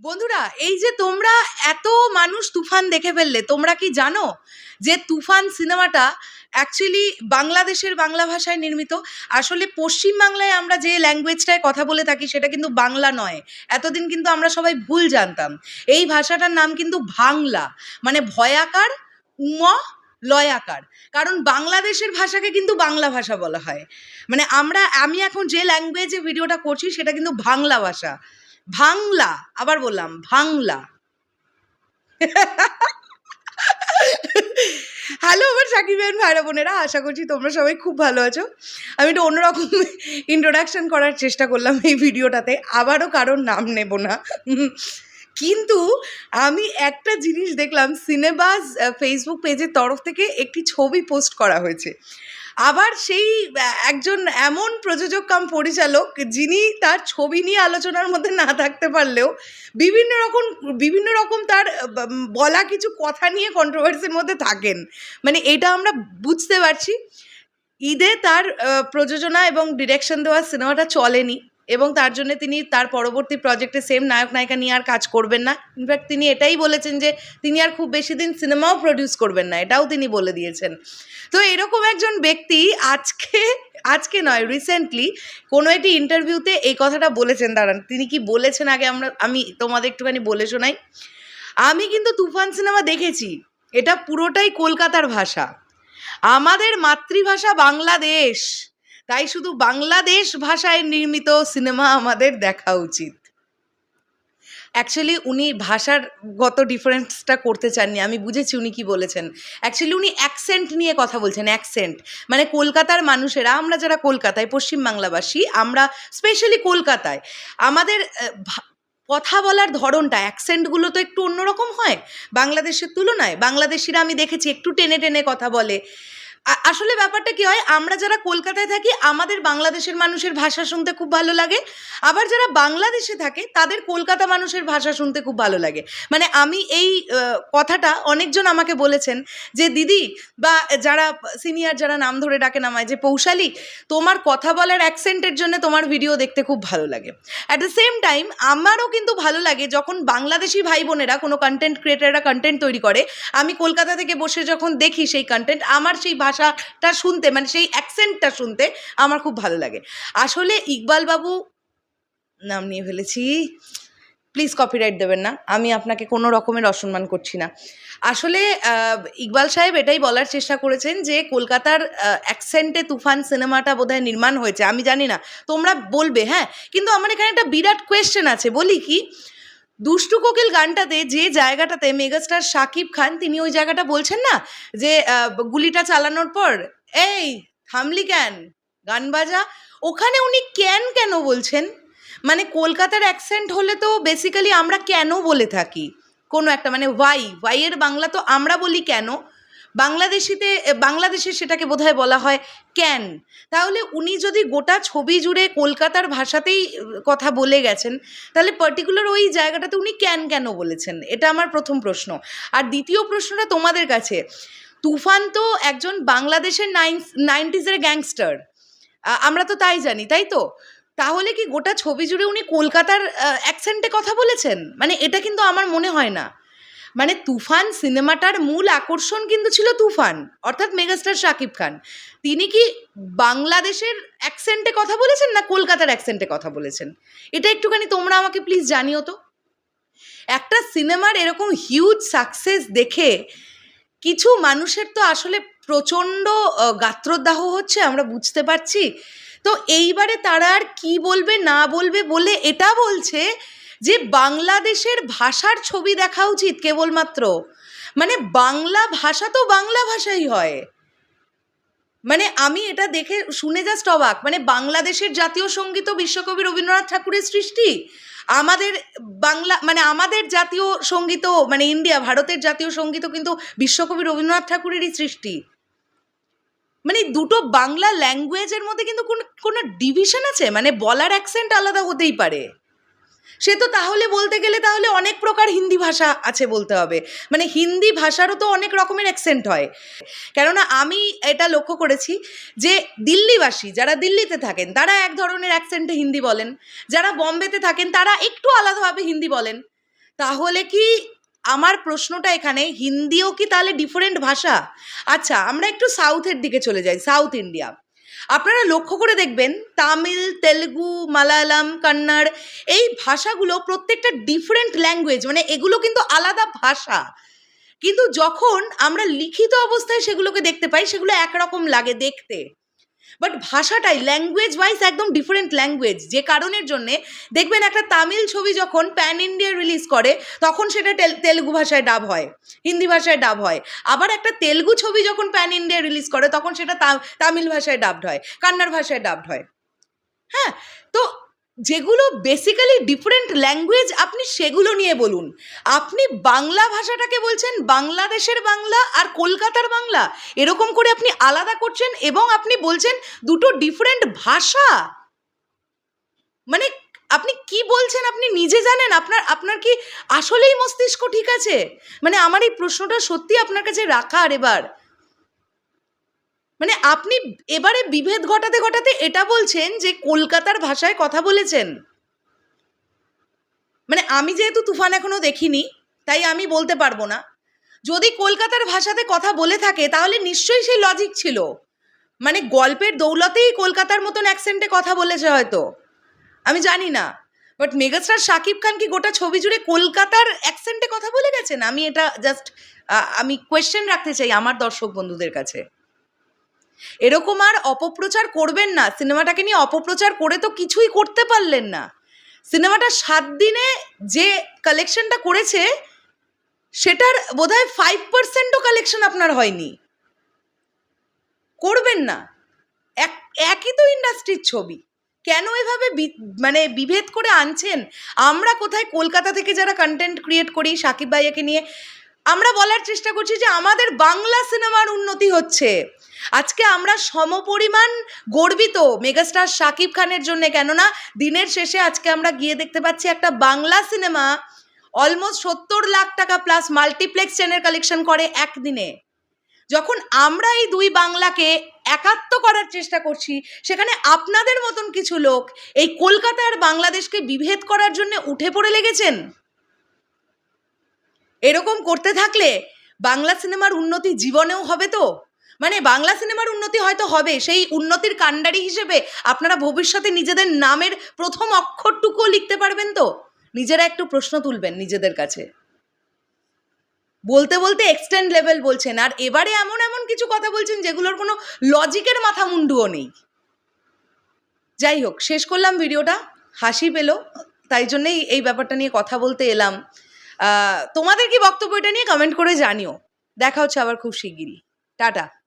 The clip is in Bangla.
বন্ধুরা, এই যে তোমরা এত মানুষ তুফান দেখে ফেললে, তোমরা কি জানো যে তুফান সিনেমাটা অ্যাকচুয়ালি বাংলাদেশের বাংলা ভাষায় নির্মিত? আসলে পশ্চিম বাংলায় আমরা যে ল্যাঙ্গুয়েজটায় কথা বলে থাকি, সেটা কিন্তু বাংলা নয়। এতদিন কিন্তু আমরা সবাই ভুল জানতাম। এই ভাষাটার নাম কিন্তু বাংলা। মানে ভয়াকার, উম, লয়াকার। কারণ বাংলাদেশের ভাষাকে কিন্তু বাংলা ভাষা বলা হয়। মানে আমরা, আমি এখন যে ল্যাঙ্গুয়েজে ভিডিওটা করছি, সেটা কিন্তু বাংলা ভাষা। ভাংলা, আবার বললাম ভাংলা। হ্যালো আমার সাকিব ভাইয়ের ভাইরা বোনেরা, আশা করছি তোমরা সবাই খুব ভালো আছো। আমি একটু অন্যরকম ইন্ট্রোডাকশন করার চেষ্টা করলাম এই ভিডিওটাতে, আবারও কারোর নাম নেব না। কিন্তু আমি একটা জিনিস দেখলাম, সিনেবাস ফেসবুক পেজের তরফ থেকে একটি ছবি পোস্ট করা হয়েছে। আবার সেই একজন এমন প্রযোজক কাম পরিচালক যিনি তার ছবি নিয়ে আলোচনার মধ্যে না থাকতে পারলেও বিভিন্ন রকম বিভিন্ন রকম তার বলা কিছু কথা নিয়ে কন্ট্রোভার্সির মধ্যে থাকেন। মানে এটা আমরা বুঝতে পারছি। ঈদে তার প্রযোজনা এবং ডিরেকশন দেওয়া সিনেমাটা চলেনি। এবং তার জন্য তিনি তার পরবর্তী প্রজেক্টে সেম নায়ক নায়িকা নিয়ে আর কাজ করবেন না। ইনফ্যাক্ট তিনি এটাই বলেছেন যে, তিনি আর খুব বেশি দিন সিনেমাও প্রডিউস করবেন না, এটাও তিনি বলে দিয়েছেন। তো এরকম একজন ব্যক্তি আজকে আজকে নয় রিসেন্টলি কোনো একটি ইন্টারভিউতে এই কথাটা বলেছেন, দাঁড়ান, তিনি কি বলেছেন আগে আমরা, আমি তোমাদের একটুখানি বলে শোনাই। আমি কিন্তু তুফান সিনেমা দেখেছি, এটা পুরোটাই কলকাতার ভাষা। আমাদের মাতৃভাষা বাংলাদেশ। তাই শুধু বাংলাদেশ ভাষায় নির্মিত সিনেমা আমাদের দেখা উচিত। অ্যাকচুয়ালি উনি ভাষার গত ডিফারেন্সটা করতে চাননি। আমি বুঝেছি উনি কি বলেছেন। অ্যাকচুয়ালি উনি অ্যাকসেন্ট নিয়ে কথা বলছেন অ্যাকসেন্ট মানে কলকাতার মানুষেরা, আমরা যারা কলকাতায়, পশ্চিমবাংলাবাসী, আমরা স্পেশালি কলকাতায়, আমাদের কথা বলার ধরনটা অ্যাকসেন্টগুলো তো একটু অন্যরকম হয়। বাংলাদেশের তুলনায়, বাংলাদেশিরা আমি দেখেছি, একটু টেনে টেনে কথা বলে। আসলে ব্যাপারটা কি হয়, আমরা যারা কলকাতায় থাকি, আমাদের বাংলাদেশের মানুষের ভাষা শুনতে খুব ভালো লাগে। আবার যারা বাংলাদেশে থাকে, তাদের কলকাতা মানুষের ভাষা শুনতে খুব ভালো লাগে। মানে আমি এই কথাটা অনেকজন আমাকে বলেছেন যে, দিদি বা যারা সিনিয়র যারা নাম ধরে ডাকে নামায় যে পৌশালী, তোমার কথা বলার অ্যাকসেন্টের জন্য তোমার ভিডিও দেখতে খুব ভালো লাগে। অ্যাট দ্য সেম টাইম আমারও কিন্তু ভালো লাগে যখন বাংলাদেশি ভাই বোনেরা, কোনো কন্টেন্ট ক্রিয়েটাররা কন্টেন্ট তৈরি করে, আমি কলকাতা থেকে বসে যখন দেখি সেই কন্টেন্ট আমার সেই ভাষাটা শুনতে মানে সেই অ্যাকসেন্টটা শুনতে আমার খুব ভালো লাগে। আসলে ইকবাল বাবু, নাম নিয়ে ফেলেছি। প্লিজ কপিরাইট দেবেন না, আমি আপনাকে কোনো রকমের অসম্মান করছি না। আসলে ইকবাল সাহেব এটাই বলার চেষ্টা করেছেন যে কলকাতার অ্যাকসেন্টে তুফান সিনেমাটা বোধহয় নির্মাণ হয়েছে, আমি জানি না, তোমরা বলবে হ্যাঁ? কিন্তু আমার এখানে একটা বিরাট কোয়েশ্চেন আছে, বলি কি? দুষ্টু কোকিল গানটাতে যে জায়গাটাতে মেগাস্টার সাকিব খান, তিনি ওই জায়গাটা বলছেন না? যে গুলিটা চালানোর পর, এই, থামলি ক্যান গান বাজা? ওখানে উনি ক্যান কেন বলছেন? মানে কলকাতার অ্যাকসেন্ট হলে তো বেসিক্যালি আমরা কেন বলে থাকি? কোনো একটা মানে ওয়াই ওয়াইয়ের বাংলা তো আমরা বলি কেন? বাংলাদেশিতে বাংলাদেশে সেটাকে বোধহয় বলা হয় ক্যান। তাহলে উনি যদি গোটা ছবি জুড়ে কলকাতার ভাষাতেই কথা বলে গেছেন, তাহলে পার্টিকুলার ওই জায়গাটাতে উনি ক্যান কেন বলেছেন? এটা আমার প্রথম প্রশ্ন। আর দ্বিতীয় প্রশ্নটা তোমাদের কাছে। তুফান তো একজন বাংলাদেশের নাইন নাইনটিজের গ্যাংস্টার। আমরা তো তাই জানি, তাই তো? তাহলে কি গোটা ছবি জুড়ে উনি কলকাতার অ্যাকসেন্টে কথা বলেছেন? মানে এটা কিন্তু আমার মনে হয় না। মানে তুফান সিনেমাটার মূল আকর্ষণ কিন্তু ছিল তুফান, অর্থাৎ মেগাস্টার শাকিব খান। তিনি কি বাংলাদেশের অ্যাকসেন্টে কথা বলেছেন না কলকাতার অ্যাকসেন্টে কথা বলেছেন? এটা একটুখানি তোমরা আমাকে প্লিজ জানিও তো। একটা সিনেমার এরকম হিউজ সাকসেস দেখে কিছু মানুষের তো আসলে প্রচণ্ড গাত্রদাহ হচ্ছে, আমরা বুঝতে পারছি। তো এইবারে তারা আর কি বলবে, না বলবে বলে এটা বলছে যে বাংলাদেশের ভাষার ছবি দেখা উচিত কেবলমাত্র। মানে বাংলা ভাষা তো বাংলা ভাষাই হয়। মানে আমি এটা দেখে শুনে জাস্ট অবাক। মানে বাংলাদেশের জাতীয় সংগীত বিশ্বকবি রবীন্দ্রনাথ ঠাকুরের সৃষ্টি। আমাদের বাংলা মানে আমাদের জাতীয় সংগীত মানে ইন্ডিয়া, ভারতের জাতীয় সংগীত কিন্তু বিশ্বকবি রবীন্দ্রনাথ ঠাকুরেরই সৃষ্টি। মানে দুটো বাংলা ল্যাঙ্গুয়েজের মধ্যে কিন্তু কোন, কোনো ডিভিশন আছে? মানে বলার অ্যাকসেন্ট আলাদা হতেই পারে। সে তো তাহলে বলতে গেলে তাহলে অনেক প্রকার হিন্দি ভাষা আছে বলতে হবে। মানে হিন্দি ভাষারও তো অনেক রকমের অ্যাকসেন্ট হয়। কেননা আমি এটা লক্ষ্য করেছি যে দিল্লিবাসী যারা দিল্লিতে থাকেন, তারা এক ধরনের অ্যাকসেন্টে হিন্দি বলেন। যারা বম্বেতে থাকেন, তারা একটু আলাদাভাবে হিন্দি বলেন। তাহলে কি আমার প্রশ্নটা এখানে, হিন্দিও কি তাহলে ডিফারেন্ট ভাষা? আচ্ছা আমরা একটু সাউথের দিকে চলে যাই সাউথ ইন্ডিয়া আপনারা লক্ষ্য করে দেখবেন, তামিল, তেলুগু, মালায়ালাম, কন্নড়, এই ভাষাগুলো প্রত্যেকটা ডিফারেন্ট ল্যাঙ্গুয়েজ মানে এগুলো কিন্তু আলাদা ভাষা। কিন্তু যখন আমরা লিখিত অবস্থায় সেগুলোকে দেখতে পাই, সেগুলো একরকম লাগে দেখতে। বাট ভাষাটাই ল্যাঙ্গুয়েজ ওয়াইজ একদম ডিফারেন্ট ল্যাঙ্গুয়েজ যে কারণের জন্যে দেখবেন একটা তামিল ছবি যখন প্যান ইন্ডিয়া রিলিজ করে, তখন সেটা তেল- তেলুগু ভাষায় ডাব হয়, হিন্দি ভাষায় ডাব হয়। আবার একটা তেলুগু ছবি যখন প্যান ইন্ডিয়া রিলিজ করে, তখন সেটা তামিল ভাষায় ডাবড হয় কান্নার ভাষায় ডাবড হয়। হ্যাঁ তো যেগুলো বেসিক্যালি ডিফারেন্ট ল্যাঙ্গুয়েজ আপনি সেগুলো নিয়ে বলুন। আপনি বাংলা ভাষাটাকে বলছেন বাংলাদেশের বাংলা আর কলকাতার বাংলা। এরকম করে আপনি আলাদা করছেন এবং আপনি বলছেন দুটো ডিফারেন্ট ভাষা। মানে আপনি কি বলছেন আপনি নিজে জানেন? আপনার আপনার কি আসলেই মস্তিষ্ক ঠিক আছে? মানে আমার এই প্রশ্নটা সত্যি আপনার কাছে রাখার এবার। মানে আপনি এবারে বিভেদ ঘটাতে ঘটাতে এটা বলছেন যে কলকাতার ভাষায় কথা বলেছেন। মানে আমি যেহেতু তুফান এখনও দেখিনি, তাই আমি বলতে পারব না। যদি কলকাতার ভাষাতে কথা বলে থাকে, তাহলে নিশ্চয়ই সেই লজিক ছিল। মানে গল্পের দৌলতেই কলকাতার মতন অ্যাকসেন্টে কথা বলেছে হয়তো। আমি জানি না। বাট মেগাস্টার শাকিব খান কি গোটা ছবি জুড়ে কলকাতার অ্যাকসেন্টে কথা বলে গেছেন? আমি এটা জাস্ট আমি কোয়েশ্চেন রাখতে চাই আমার দর্শক বন্ধুদের কাছে। এরকম আর অপপ্রচার করবেন না। সিনেমাটাকে নিয়ে অপপ্রচার করে তো কিছুই করতে পারলেন না। সিনেমাটা সাত দিনে যে কালেকশনটা করেছে, সেটার বোধহয় ফাইভ পার্সেন্টও কালেকশন আপনার হয়নি। করবেন না। এক, একই তো ইন্ডাস্ট্রির ছবি। কেন এভাবে মানে বিভেদ করে আনছেন? আমরা কোথায় কলকাতা থেকে যারা কন্টেন্ট ক্রিয়েট করি, সাকিব ভাইয়াকে নিয়ে, আমরা বলার চেষ্টা করছি যে আমাদের বাংলা সিনেমার উন্নতি হচ্ছে। আজকে আমরা সমপরিমাণ গর্বিত মেগাস্টার শাকিব খানের জন্য, কেননা দিনের শেষে আজকে আমরা গিয়ে দেখতে পাচ্ছি একটা বাংলা সিনেমা অলমোস্ট সত্তর লাখ টাকা প্লাস মাল্টিপ্লেক্স চেনের কালেকশন করে একদিনে। যখন আমরা এই দুই বাংলাকে একাত্ম করার চেষ্টা করছি, সেখানে আপনাদের মতন কিছু লোক এই কলকাতা আর বাংলাদেশকে বিভেদ করার জন্য উঠে পড়ে লেগেছেন? এরকম করতে থাকলে বাংলা সিনেমার উন্নতি জীবনেও হবে তো? মানে বাংলা সিনেমার উন্নতি হয়তো হবে। সেই উন্নতির কাণ্ডারি হিসেবে আপনারা ভবিষ্যতে নিজেদের নামের প্রথম অক্ষরটুকুও লিখতে পারবেন তো? নিজেরা একটু প্রশ্ন তুলবেন নিজেদের কাছে। বলতে বলতে এক্সটেন্ড লেভেল বলছেন। আর এবারে এমন এমন কিছু কথা বলছেন যেগুলোর কোনো লজিকের মাথা মুন্ডুও নেই। যাই হোক, শেষ করলাম ভিডিওটা। হাসি পেল। তাই জন্যেই এই ব্যাপারটা নিয়ে কথা বলতে এলাম। তোমাদের কি বক্তব্য এটা নিয়ে কমেন্ট করে জানিও। দেখা হচ্ছে আবার খুব শিগগিরই। টাটা।